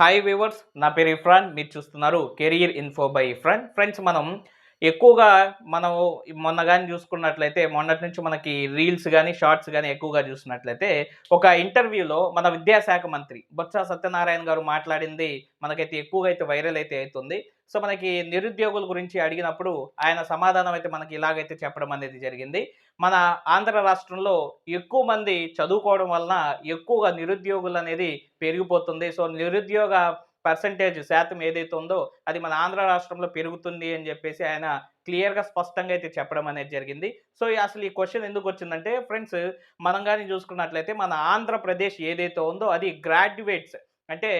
Hi viewers నా పేరు ఇఫ్రాన్ మీరు చూస్తున్నారు కెరియర్ ఇన్ఫో బై ఇఫ్రాన్ ఫ్రెండ్స్ మనం ఎక్కువగా మనం మొన్న కానీ చూసుకున్నట్లయితే మొన్నటి నుంచి మనకి రీల్స్ కానీ షార్ట్స్ కానీ ఎక్కువగా చూసినట్లయితే ఒక ఇంటర్వ్యూలో మన విద్యాశాఖ మంత్రి బొత్స సత్యనారాయణ గారు మాట్లాడింది మనకైతే ఎక్కువగా అయితే వైరల్ అయితే అవుతుంది. సో మనకి నిరుద్యోగుల గురించి అడిగినప్పుడు ఆయన సమాధానం అయితే మనకి ఇలాగైతే చెప్పడం అనేది జరిగింది. మన ఆంధ్ర రాష్ట్రంలో ఎక్కువ మంది చదువుకోవడం వలన ఎక్కువగా నిరుద్యోగులు అనేది పెరిగిపోతుంది. సో నిరుద్యోగ పర్సంటేజ్ శాతం ఏదైతే ఉందో అది మన ఆంధ్ర రాష్ట్రంలో పెరుగుతుంది అని చెప్పేసి ఆయన క్లియర్గా స్పష్టంగా అయితే చెప్పడం అనేది జరిగింది. సో ఈ అసలు ఈ క్వశ్చన్ ఎందుకు వచ్చిందంటే ఫ్రెండ్స్ మనం కానీ చూసుకున్నట్లయితే మన ఆంధ్రప్రదేశ్ ఏదైతే ఉందో అది గ్రాడ్యుయేట్స్ అంటే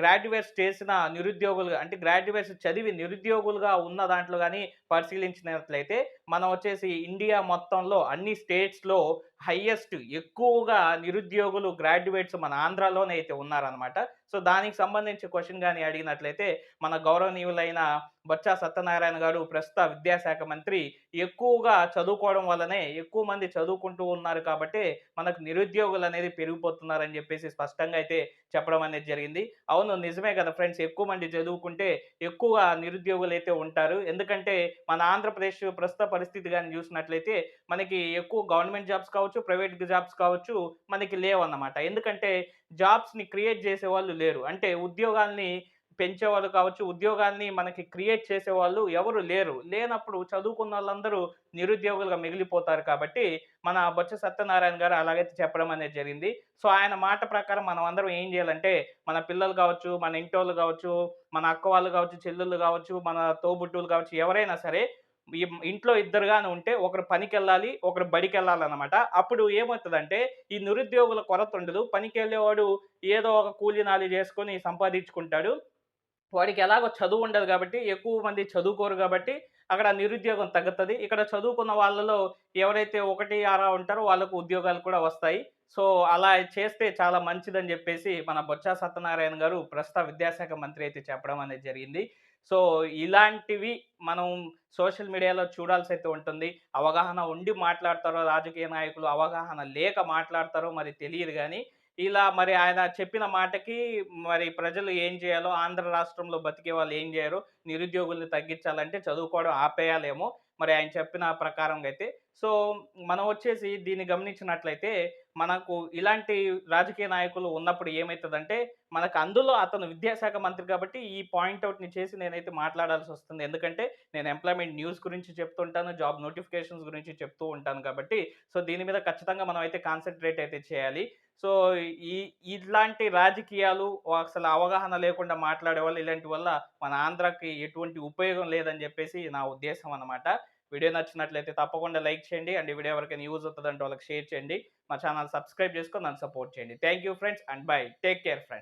గ్రాడ్యుయేట్స్ చేసిన నిరుద్యోగులుగా అంటే గ్రాడ్యుయేట్స్ చదివి నిరుద్యోగులుగా ఉన్న దాంట్లో కానీ పరిశీలించినట్లయితే మనం వచ్చేసి ఇండియా మొత్తంలో అన్ని స్టేట్స్లో హయ్యెస్ట్ ఎక్కువగా నిరుద్యోగులు గ్రాడ్యుయేట్స్ మన ఆంధ్రాలోనే అయితే ఉన్నారనమాట సో దానికి సంబంధించి క్వశ్చన్ కానీ అడిగినట్లయితే మన గౌరవనీయులైన బొత్స సత్యనారాయణ గారు ప్రస్తుత విద్యాశాఖ మంత్రి ఎక్కువగా చదువుకోవడం వల్లనే ఎక్కువ మంది చదువుకుంటూ ఉన్నారు కాబట్టి మనకు నిరుద్యోగులు అనేది పెరిగిపోతున్నారని చెప్పేసి స్పష్టంగా అయితే చెప్పడం అనేది జరిగింది. అవును నిజమే కదా ఫ్రెండ్స్ ఎక్కువ మంది చదువుకుంటే ఎక్కువ నిరుద్యోగులు అయితే ఉంటారు. ఎందుకంటే మన ఆంధ్రప్రదేశ్ ప్రస్తుత పరిస్థితి కానీ చూసినట్లయితే మనకి ఎక్కువ గవర్నమెంట్ జాబ్స్ కావచ్చు కావచ్చు ప్రైవేట్ జాబ్స్ కావచ్చు మనకి లేవన్నమాట. ఎందుకంటే జాబ్స్ని క్రియేట్ చేసే వాళ్ళు లేరు. అంటే ఉద్యోగాల్ని పెంచేవాళ్ళు కావచ్చు ఉద్యోగాల్ని మనకి క్రియేట్ చేసేవాళ్ళు ఎవరు లేరు. లేనప్పుడు చదువుకున్న వాళ్ళందరూ నిరుద్యోగులుగా మిగిలిపోతారు కాబట్టి మన బొత్స సత్యనారాయణ గారు అలాగైతే చెప్పడం అనేది జరిగింది. సో ఆయన మాట ప్రకారం మనం అందరం ఏం చేయాలంటే మన పిల్లలు కావచ్చు మన ఇంటోళ్ళు కావచ్చు మన అక్క వాళ్ళు కావచ్చు చెల్లెళ్ళు కావచ్చు మన తోబుట్టువులు కావచ్చు ఎవరైనా సరే ఇంట్లో ఇద్దరుగానే ఉంటే ఒకరు పనికి వెళ్ళాలి ఒకరు బడికి వెళ్ళాలన్నమాట అప్పుడు ఏమవుతుందంటే ఈ నిరుద్యోగుల కొరత ఉండదు. పనికి వెళ్ళేవాడు ఏదో ఒక కూలి నాలి చేసుకొని సంపాదించుకుంటాడు. వాడికి ఎలాగో చదువు ఉండదు కాబట్టి ఎక్కువ మంది చదువుకోరు కాబట్టి అక్కడ నిరుద్యోగం తగ్గుతుంది. ఇక్కడ చదువుకున్న వాళ్ళలో ఎవరైతే ఒకటి ఆరా ఉంటారో వాళ్ళకు ఉద్యోగాలు కూడా వస్తాయి. సో అలా చేస్తే చాలా మంచిదని చెప్పేసి మన బొత్స సత్యనారాయణ గారు ప్రస్తుత విద్యాశాఖ మంత్రి అయితే చెప్పడం అనేది జరిగింది. సో ఇలాంటివి మనం సోషల్ మీడియాలో చూడాల్సి అయితే ఉంటుంది. అవగాహన ఉండి మాట్లాడతారో రాజకీయ నాయకులు అవగాహన లేక మాట్లాడతారో మరి తెలియదు కానీ ఇలా మరి ఆయన చెప్పిన మాటకి మరి ప్రజలు ఏం చేయాలో ఆంధ్ర రాష్ట్రంలో బతికే వాళ్ళు ఏం చేయరు. నిరుద్యోగుల్ని తగ్గించాలంటే చదువుకోవడం ఆపేయాలేమో. మరి ఆయన చెప్పిన ప్రకారంగా అయితే. సో మనం వచ్చేసి దీన్ని గమనించినట్లయితే మనకు ఇలాంటి రాజకీయ నాయకులు ఉన్నప్పుడు ఏమవుతుందంటే మనకు అందులో అతను విద్యాశాఖ మంత్రి కాబట్టి ఈ పాయింట్ అవుట్ని చేసి నేనైతే మాట్లాడాల్సి వస్తుంది. ఎందుకంటే నేను ఎంప్లాయ్మెంట్ న్యూస్ గురించి చెప్తుంటాను జాబ్ నోటిఫికేషన్స్ గురించి చెప్తూ ఉంటాను కాబట్టి. సో దీని మీద ఖచ్చితంగా మనం అయితే కాన్సన్ట్రేట్ అయితే చేయాలి. సో ఈ ఇట్లాంటి రాజకీయాలు అసలు అవగాహన లేకుండా మాట్లాడే వాళ్ళు ఇలాంటి వల్ల మన ఆంధ్రాకి ఎటువంటి ఉపయోగం లేదని చెప్పేసి నా ఉద్దేశం అనమాట వీడియో నచ్చినట్లయితే తప్పకుండా లైక్ చేయండి. అండ్ వీడియో ఎవరికైనా యూజ్ అవుతుందంటే వాళ్ళకి షేర్ చేయండి. మా ఛానల్ సబ్స్క్రైబ్ చేసుకొని నన్ను సపోర్ట్ చేయండి. Thank you friends and bye. Take care friends.